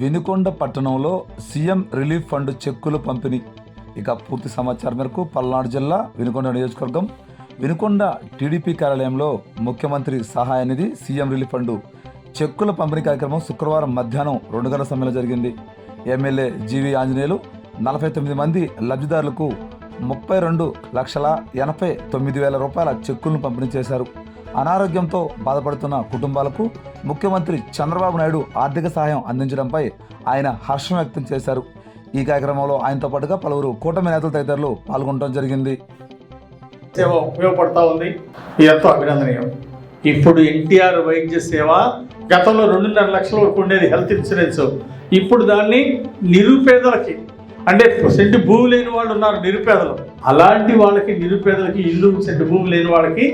వెనుకొండ పట్టణంలో CM relief fund చెక్కులు పంపిణీ. ఇక పూర్తి సమాచారం మేరకు పల్నాడు జిల్లా వెనుకొండ నియోజకవర్గం వెనుకొండ టీడీపీ కార్యాలయంలో ముఖ్యమంత్రి సహాయ నిధి సీఎం రిలీఫ్ ఫండ్. చెక్కుల పంపిణీ కార్యక్రమం శుక్రవారం మధ్యాహ్నం రెండు గంటల సమయంలో జరిగింది. ఎమ్మెల్యే జీవి ఆంజనేయులు నలభై తొమ్మిది మంది లబ్ధిదారులకు ముప్పై రెండు లక్షల ఎనభై తొమ్మిది వేల రూపాయల చెక్కులను పంపిణీ చేశారు. అనారోగ్యంతో బాధపడుతున్న కుటుంబాలకు ముఖ్యమంత్రి చంద్రబాబు నాయుడు ఆర్థిక సహాయం అందించడంపై ఆయన హర్షం వ్యక్తం చేశారు. ఈ కార్యక్రమంలో ఆయనతో పాటుగా పలువురు కూటమి నేతలు తదితరులు పాల్గొనడం జరిగింది. సేవ ఉపయోగపడతా ఉంది. ఇది ఎంతో అభినందనీయం. ఇప్పుడు ఎన్టీఆర్ వైద్య సేవ గతంలో రెండున్నర లక్షల వరకు ఉండేది హెల్త్ ఇన్సూరెన్స్. ఇప్పుడు దాన్ని నిరుపేదలకి అంటే సెంటు భూమి లేని వాళ్ళు ఉన్నారు నిరుపేదలు. అలాంటి వాళ్ళకి నిరుపేదలకి ఇల్లు సెంటు భూమి లేని వాళ్ళకి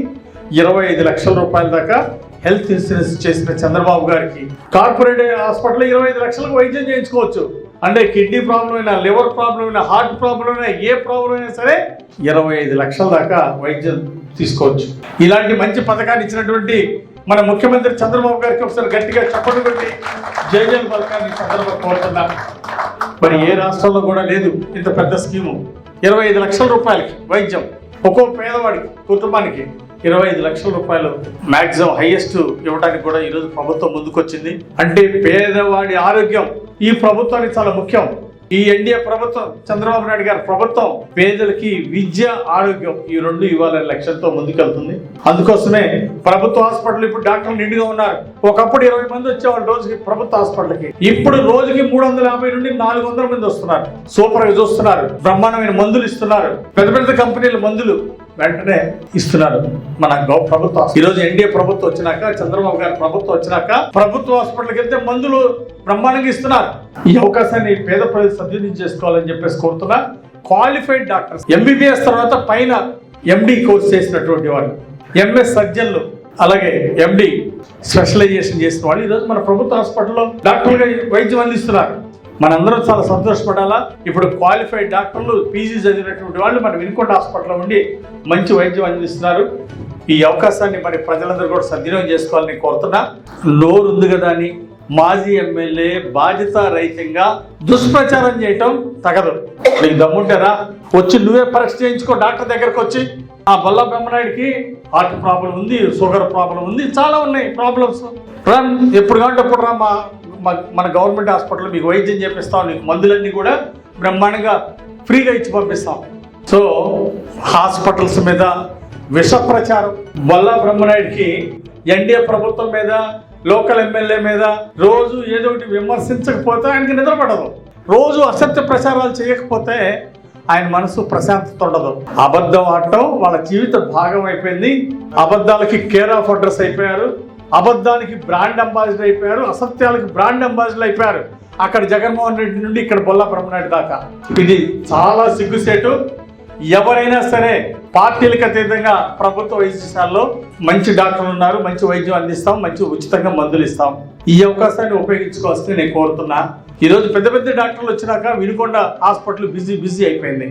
ఇరవై ఐదు లక్షల రూపాయల దాకా హెల్త్ ఇన్సూరెన్స్ చేసిన చంద్రబాబు గారికి. కార్పొరేట్ హాస్పిటల్ ఇరవై ఐదు లక్షలకు వైద్యం చేయించుకోవచ్చు. అంటే కిడ్నీ ప్రాబ్లం అయినా లివర్ ప్రాబ్లం అయినా హార్ట్ ప్రాబ్లం అయినా ఏ ప్రాబ్లం అయినా సరే ఇరవై ఐదు లక్షల దాకా వైద్యం తీసుకోవచ్చు. ఇలాంటి మంచి పథకాన్ని ఇచ్చినటువంటి మన ముఖ్యమంత్రి చంద్రబాబు గారికి ఒకసారి గట్టిగా చప్పట్లు కొట్టి జై పథకాన్ని సందర్భంగా కోరుతున్నా. మరి ఏ రాష్ట్రంలో కూడా లేదు ఇంత పెద్ద స్కీము. ఇరవై ఐదు లక్షల రూపాయలకి వైద్యం ఒక్కో పేదవాడికి కుటుంబానికి ఇరవై ఐదు లక్షల రూపాయలు మాక్సిమం హైయెస్ట్ ఇవ్వడానికి కూడా ఈరోజు ప్రభుత్వం ముందుకొచ్చింది. అంటే పేదవాడి ఆరోగ్యం ఈ ప్రభుత్వానికి చాలా ముఖ్యం. ఈ ఎన్డీఏ ప్రభుత్వం చంద్రబాబు నాయుడు గారి ప్రభుత్వం పేదలకి విద్య ఆరోగ్యం ఈ రెండు ఇవ్వాలనే లక్ష్యంతో ముందుకెళ్తుంది. అందుకోసమే ప్రభుత్వ హాస్పిటల్ ఇప్పుడు డాక్టర్లు నిండుగా ఉన్నారు. ఒకప్పుడు ఇరవై మంది వచ్చేవాళ్ళు రోజుకి ప్రభుత్వ హాస్పిటల్కి. ఇప్పుడు రోజుకి మూడు వందల యాభై నుండి నాలుగు వందల మంది వస్తున్నారు. సూపర్గా చూస్తున్నారు. బ్రహ్మాండమైన మందులు ఇస్తున్నారు. పెద్ద పెద్ద కంపెనీల మందులు. వెంటనే ఇస్తున్నారు మన ప్రభుత్వం ప్రభుత్వ ఎన్డీఏ ప్రభుత్వం వచ్చినాక చంద్రబాబు గారి ప్రభుత్వం వచ్చినాక ప్రభుత్వ హాస్పిటల్కి వెళ్తే మందులు బ్రహ్మాండంగా ఇస్తున్నారు. ఈ అవకాశాన్ని పేద ప్రజలు సద్వినియోగం చేసుకోవాలని చెప్పేసి కోరుతున్నా క్వాలిఫైడ్ డాక్టర్స్. ఎంబీబీఎస్ తర్వాత పైన ఎండి కోర్స్ చేసినటువంటి వాళ్ళు ఎంఎస్ సర్జన్లు అలాగే ఎండి స్పెషలైజేషన్ చేసిన వాళ్ళు ఈరోజు మన ప్రభుత్వ హాస్పిటల్లో డాక్టర్గా వైద్యం అందిస్తున్నారు. మనందరం చాలా సంతోషపడాలా? ఇప్పుడు క్వాలిఫైడ్ డాక్టర్లు పీజీ చదివినటువంటి వాళ్ళు మన వినుకొండ హాస్పిటల్లో ఉండి మంచి వైద్యం అందిస్తున్నారు. ఈ అవకాశాన్ని మరి ప్రజలందరూ కూడా సద్వినియోగం చేసుకోవాలని కోరుతున్నా. నోరు ఉంది కదా అని మాజీ ఎమ్మెల్యే బాధ్యత రహితంగా దుష్ప్రచారం చేయటం తగదు. నీకు దమ్ముంటారా వచ్చి నువ్వే పరీక్ష చేయించుకో డాక్టర్ దగ్గరకు వచ్చి. ఆ బొల్ల బ్రహ్మనాయుడికి హార్ట్ ప్రాబ్లం ఉంది షుగర్ ప్రాబ్లం ఉంది చాలా ఉన్నాయి ప్రాబ్లమ్స్. రా ఎప్పుడు కావాలంటే అప్పుడు రా మా- మన గవర్నమెంట్ హాస్పిటల్లో మీకు వైద్యం చేపిస్తాం నీకు మందులన్నీ కూడా బ్రహ్మాండంగా ఫ్రీగా ఇచ్చి పంపిస్తాం. సో హాస్పిటల్స్ మీద విష ప్రచారం బొల్లా బ్రహ్మనాయుడికి ఎన్డీఏ ప్రభుత్వం మీద లోకల్ ఎమ్మెల్యే మీద రోజు ఏదో ఒకటి విమర్శించకపోతే ఆయనకి నిద్రపడదు రోజు అసత్య ప్రచారాలు చేయకపోతే ఆయన మనసు ప్రశాంతత ఉండదు. అబద్ధం ఆడటం వాళ్ళ జీవిత భాగం అయిపోయింది. అబద్ధాలకి కేర్ ఆఫ్ అడ్రస్ అయిపోయారు. అబద్ధానికి బ్రాండ్ అంబాసిడర్ అయిపోయారు అసత్యాలకి బ్రాండ్ అంబాసిడర్ అయిపోయారు. అక్కడ జగన్మోహన్ రెడ్డి నుండి ఇక్కడ బొల్లా బ్రహ్మనాయుడు దాకా. ఇది చాలా సిగ్గుసేటు. ఎవరైనా సరే పార్టీలకు అతీతంగా ప్రభుత్వ వైద్యశాలలో మంచి డాక్టర్లు ఉన్నారు మంచి వైద్యం అందిస్తాం మంచి ఉచితంగా మందులు ఇస్తాం. ఈ అవకాశాన్ని ఉపయోగించుకోవాల్సింది నేను కోరుతున్నా. ఈరోజు పెద్ద పెద్ద డాక్టర్లు వచ్చినాక వినుకొండ హాస్పిటల్ బిజీ బిజీ అయిపోయింది.